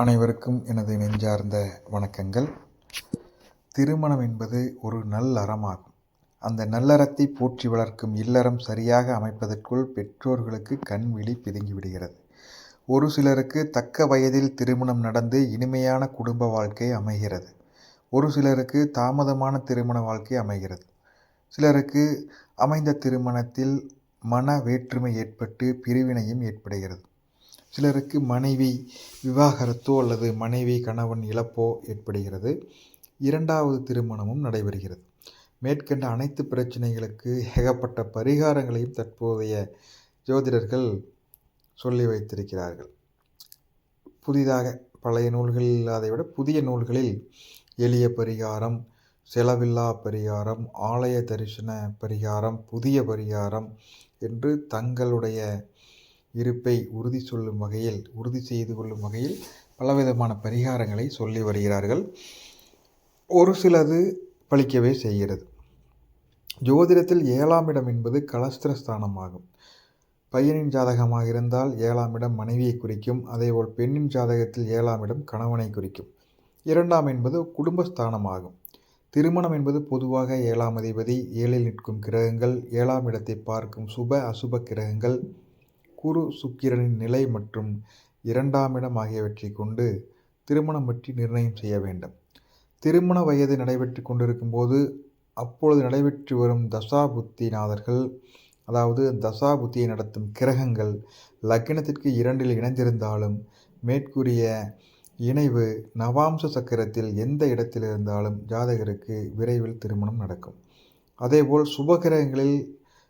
அனைவருக்கும் எனது நெஞ்சார்ந்த வணக்கங்கள். திருமணம் என்பது ஒரு நல்லறமாகும் அந்த நல்லறத்தை போற்றி வளர்க்கும் இல்லறம் சரியாக அமைப்பதற்குள் பெற்றோர்களுக்கு கண் விழி பிதுங்கிவிடுகிறது ஒரு சிலருக்கு தக்க வயதில் திருமணம் நடந்து இனிமையான குடும்ப வாழ்க்கை அமைகிறது. ஒரு சிலருக்கு தாமதமான திருமண வாழ்க்கை அமைகிறது. சிலருக்கு அமைந்த திருமணத்தில் மன வேற்றுமை ஏற்பட்டு பிரிவினையும் ஏற்படுகிறது. சிலருக்கு மனைவி விவாகரத்தோ அல்லது மனைவி கணவன் இழப்போ ஏற்படுகிறது. இரண்டாவது திருமணமும் நடைபெறுகிறது. மேற்கண்ட அனைத்து பிரச்சனைகளுக்கு ஏகப்பட்ட பரிகாரங்களையும் தற்போதைய ஜோதிடர்கள் சொல்லி வைத்திருக்கிறார்கள். புதிதாக பழைய நூல்களில் அதை விட புதிய நூல்களில் எளிய பரிகாரம் செலவில்லா பரிகாரம் ஆலய தரிசன பரிகாரம் புதிய பரிகாரம் என்று தங்களுடைய இருப்பை உறுதி சொல்லும் வகையில் உறுதி செய்து கொள்ளும் வகையில் பலவிதமான பரிகாரங்களை சொல்லி வருகிறார்கள். ஒரு சிலது பழிக்கவே செய்கிறது. ஜோதிடத்தில் ஏழாம் இடம் என்பது கலஸ்திரஸ்தானமாகும். பையனின் ஜாதகமாக இருந்தால் ஏழாம் இடம் மனைவியை குறிக்கும் அதேபோல் பெண்ணின் ஜாதகத்தில் ஏழாம் இடம் கணவனை குறிக்கும். இரண்டாம் என்பது குடும்பஸ்தானமாகும். திருமணம் என்பது பொதுவாக ஏழாம் அதிபதி ஏழில் நிற்கும் கிரகங்கள் ஏழாம் இடத்தை பார்க்கும் சுப அசுப கிரகங்கள் குரு சுக்கிரனின் நிலை மற்றும் இரண்டாம் இடம் ஆகியவற்றை கொண்டு திருமணம் பற்றி நிர்ணயம் செய்ய வேண்டும். திருமண வயது நடைபெற்று கொண்டிருக்கும் போது அப்பொழுது நடைபெற்று வரும் தசா புத்திநாதர்கள் அதாவது தசா புத்தியை நடத்தும் கிரகங்கள் லக்னத்திற்கு இரண்டில் இணைந்திருந்தாலும் மேற்கூறிய இணைவு நவாம்ச சக்கரத்தில் எந்த இடத்தில் இருந்தாலும் ஜாதகருக்கு விரைவில் திருமணம் நடக்கும். அதேபோல் சுபகிரகங்களில்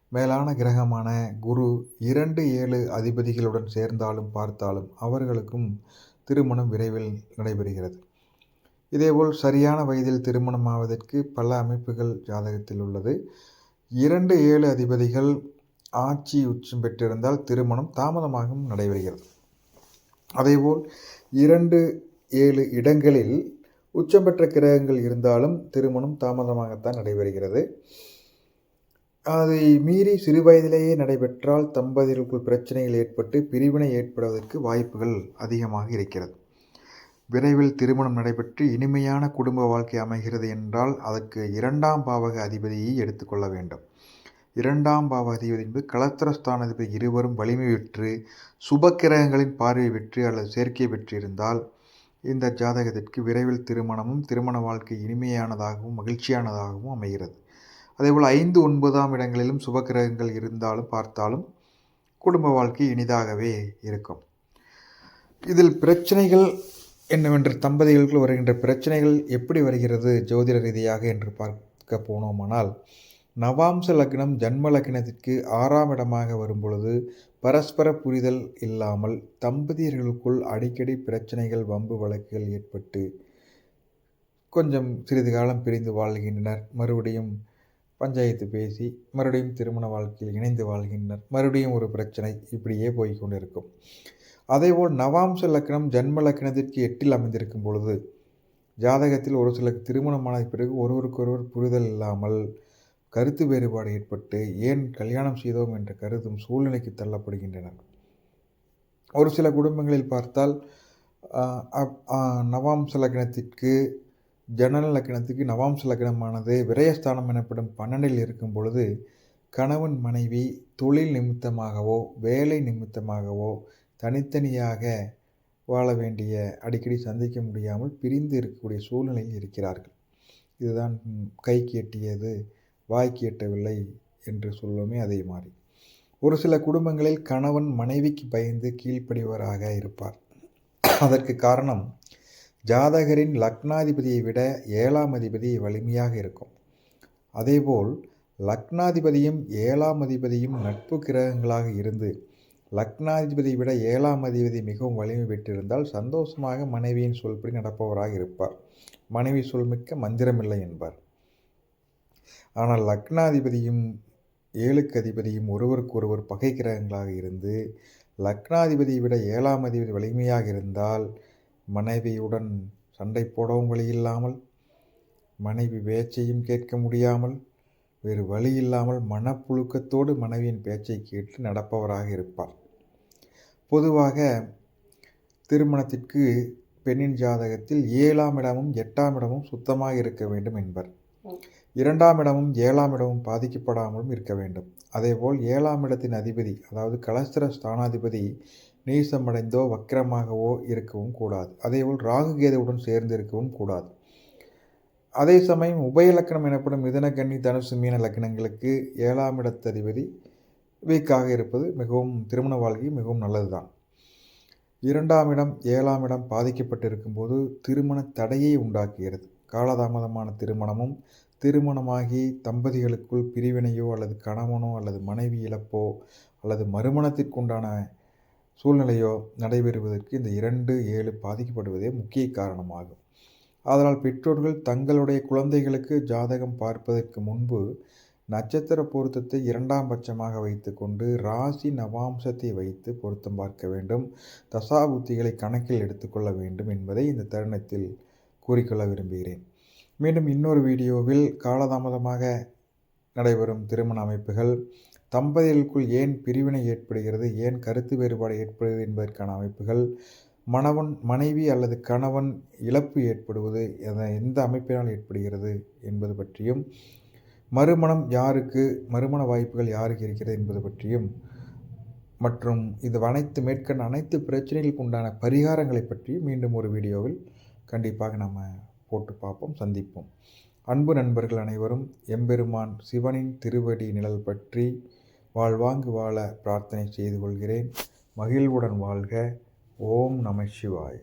மேலான கிரகமான குரு இரண்டு ஏழு அதிபதிகளுடன் சேர்ந்தாலும் பார்த்தாலும் அவர்களுக்கும் திருமணம் விரைவில் நடைபெறுகிறது. இதேபோல் சரியான வயதில் திருமணம் ஆவதற்கு பல அமைப்புகள் ஜாதகத்தில் உள்ளது. இரண்டு ஏழு அதிபதிகள் ஆட்சி உச்சம் பெற்றிருந்தால் திருமணம் தாமதமாகவும் நடைபெறுகிறது. அதேபோல் இரண்டு ஏழு இடங்களில் உச்சம் பெற்ற கிரகங்கள் இருந்தாலும் திருமணம் தாமதமாகத்தான் நடைபெறுகிறது. அதை மீறி சிறு வயதிலேயே நடைபெற்றால் தம்பதிகளுக்குள் பிரச்சனைகள் ஏற்பட்டு பிரிவினை ஏற்படுவதற்கு வாய்ப்புகள் அதிகமாக இருக்கிறது. விரைவில் திருமணம் நடைபெற்று இனிமையான குடும்ப வாழ்க்கை அமைகிறது என்றால் அதற்கு இரண்டாம் பாவக அதிபதியை எடுத்துக்கொள்ள வேண்டும். இரண்டாம் பாவ அதிபதி என்பது கலத்திரஸ்தான அதிபதி இருவரும் வலிமை பெற்று சுபக்கிரகங்களின் பார்வை பெற்று அல்லது சேர்க்கை பெற்றிருந்தால் இந்த ஜாதகத்திற்கு விரைவில் திருமணமும் திருமண வாழ்க்கை இனிமையானதாகவும் மகிழ்ச்சியானதாகவும் அமைகிறது. அதேபோல் ஐந்து ஒன்பதாம் இடங்களிலும் சுபக்கிரகங்கள் இருந்தாலும் பார்த்தாலும் குடும்ப வாழ்க்கை இனிதாகவே இருக்கும். இதில் பிரச்சனைகள் என்னவென்று தம்பதிகளுக்கு வருகின்ற பிரச்சனைகள் எப்படி வருகிறது ஜோதிட ரீதியாக என்று பார்க்க போனோமானால் நவாம்ச லக்னம் ஜன்ம லக்னத்திற்கு ஆறாம் இடமாக வரும்பொழுது பரஸ்பர புரிதல் இல்லாமல் தம்பதியர்களுக்குள் அடிக்கடி பிரச்சனைகள் வம்பு வழக்குகள் ஏற்பட்டு கொஞ்சம் சிறிது காலம் பிரிந்து வாழ்கின்றனர். மறுபடியும் பஞ்சாயத்து பேசி மறுபடியும் திருமண வாழ்க்கையில் இணைந்து வாழ்கின்றனர். மறுபடியும் ஒரு பிரச்சனை இப்படியே போய் கொண்டிருக்கும். அதேபோல் நவாம்ச லக்னம் ஜன்ம லக்னத்திற்கு எட்டில் அமைந்திருக்கும் பொழுது ஜாதகத்தில் ஒரு சில திருமணமான பிறகு ஒருவருக்கொருவர் புரிதல் இல்லாமல் கருத்து வேறுபாடு ஏற்பட்டு ஏன் கல்யாணம் செய்தோம் என்று கருதும் சூழ்நிலைக்கு தள்ளப்படுகின்றனர். ஒரு சில குடும்பங்களில் பார்த்தால் நவாம்ச லக்னத்திற்கு ஜனன லக்கணத்துக்கு நவாம்ச லக்கணமானது விரயஸ்தானம் எனப்படும் பன்னெண்டில் இருக்கும் பொழுது கணவன் மனைவி தொழில் நிமித்தமாகவோ வேலை நிமித்தமாகவோ தனித்தனியாக வாழ வேண்டிய அடிக்கடி சந்திக்க முடியாமல் பிரிந்து இருக்கக்கூடிய சூழ்நிலையில் இருக்கிறார்கள். இதுதான் கைக்கு எட்டியது வாய்க்கு எட்டவில்லை என்று சொல்லுமே அதே மாதிரி. ஒரு சில குடும்பங்களில் கணவன் மனைவிக்கு பயந்து கீழ்ப்படிவராக இருப்பார். அதற்கு காரணம் ஜாதகரின் லக்னாதிபதியை விட ஏழாம் அதிபதி வலிமையாக இருக்கும். அதேபோல் லக்னாதிபதியும் ஏழாம் அதிபதியும் நட்பு கிரகங்களாக இருந்து லக்னாதிபதியை விட ஏழாம் அதிபதி மிகவும் வலிமை பெற்றிருந்தால் சந்தோஷமாக மனைவியின் சொல்படி நடப்பவராக இருப்பார். மனைவி சொல்மிக்க மந்திரமில்லை என்பார். ஆனால் லக்னாதிபதியும் ஏழுக்கு அதிபதியும் ஒருவருக்கொருவர் பகை கிரகங்களாக இருந்து லக்னாதிபதியை விட ஏழாம் அதிபதி வலிமையாக இருந்தால் மனைவியுடன் சண்டை போடவும் வழி இல்லாமல் மனைவி பேச்சையும் கேட்க முடியாமல் வேறு வழி இல்லாமல் மனப்புழுக்கத்தோடு மனைவியின் பேச்சை கேட்டு நடப்பவராக இருப்பார். பொதுவாக திருமணத்திற்கு பெண்ணின் ஜாதகத்தில் ஏழாம் இடமும் எட்டாம் இடமும் சுத்தமாக இருக்க வேண்டும் என்பர். இரண்டாம் இடமும் ஏழாம் இடமும் பாதிக்கப்படாமலும் இருக்க வேண்டும். அதேபோல் ஏழாம் இடத்தின் அதிபதி அதாவது கலஸ்திர ஸ்தானாதிபதி நீசமடைந்தோ வக்கிரமாகவோ இருக்கவும் கூடாது. அதேபோல் ராகு கேதுவுடன் சேர்ந்து இருக்கவும் கூடாது. அதே சமயம் உபய லக்கணம் எனப்படும் மிதன கன்னி தனுசு மீன லக்கணங்களுக்கு ஏழாம் இடத்ததிபதி வீக்காக இருப்பது மிகவும் திருமண வாழ்க்கை மிகவும் நல்லதுதான். இரண்டாம் இடம் ஏழாம் இடம் பாதிக்கப்பட்டிருக்கும் போது திருமண தடையை உண்டாக்குகிறது. காலதாமதமான திருமணமும் திருமணமாகி தம்பதிகளுக்குள் பிரிவினையோ அல்லது கணவனோ அல்லது மனைவி இழப்போ அல்லது மறுமணத்திற்குண்டான சூழ்நிலையோ நடைபெறுவதற்கு இந்த இரண்டு ஏழு பாதிக்கப்படுவதே முக்கிய காரணமாகும். அதனால் பெற்றோர்கள் தங்களுடைய குழந்தைகளுக்கு ஜாதகம் பார்ப்பதற்கு முன்பு நட்சத்திர பொருத்தத்தை இரண்டாம் பட்சமாக வைத்துக்கொண்டு ராசி நவாம்சத்தை வைத்து பொருத்தம் பார்க்க வேண்டும். தசாபுத்திகளை கணக்கில் எடுத்துக்கொள்ள வேண்டும் என்பதை இந்த தருணத்தில் கூறிக்கொள்ள விரும்புகிறேன். மீண்டும் இன்னொரு வீடியோவில் காலதாமதமாக நடைபெறும் திருமண அமைப்புகள். தம்பதிகளுக்குள் ஏன் பிரிவினை ஏற்படுகிறது? ஏன் கருத்து வேறுபாடு ஏற்படுகிறது என்பதற்கான அமைப்புகள் மணவன் மனைவி அல்லது கணவன் இழப்பு ஏற்படுவது எந்த அமைப்பினால் ஏற்படுகிறது என்பது பற்றியும் மறுமணம் யாருக்கு மறுமண வாய்ப்புகள் யாருக்கு இருக்கிறது என்பது பற்றியும் மற்றும் இது அனைத்து மேற்கண்ட அனைத்து பிரச்சனைகளுக்கு உண்டான பரிகாரங்களை பற்றியும் மீண்டும் ஒரு வீடியோவில் கண்டிப்பாக நம்ம போட்டு பார்ப்போம் சந்திப்போம். அன்பு நண்பர்கள் அனைவரும் எம்பெருமான் சிவனின் திருவடி நிழல் பற்றி வாழ்வாங்கு வாழ பிரார்த்தனை செய்து கொள்கிறேன். மகிழ்வுடன் வாழ்க. ஓம் நம சிவாய்.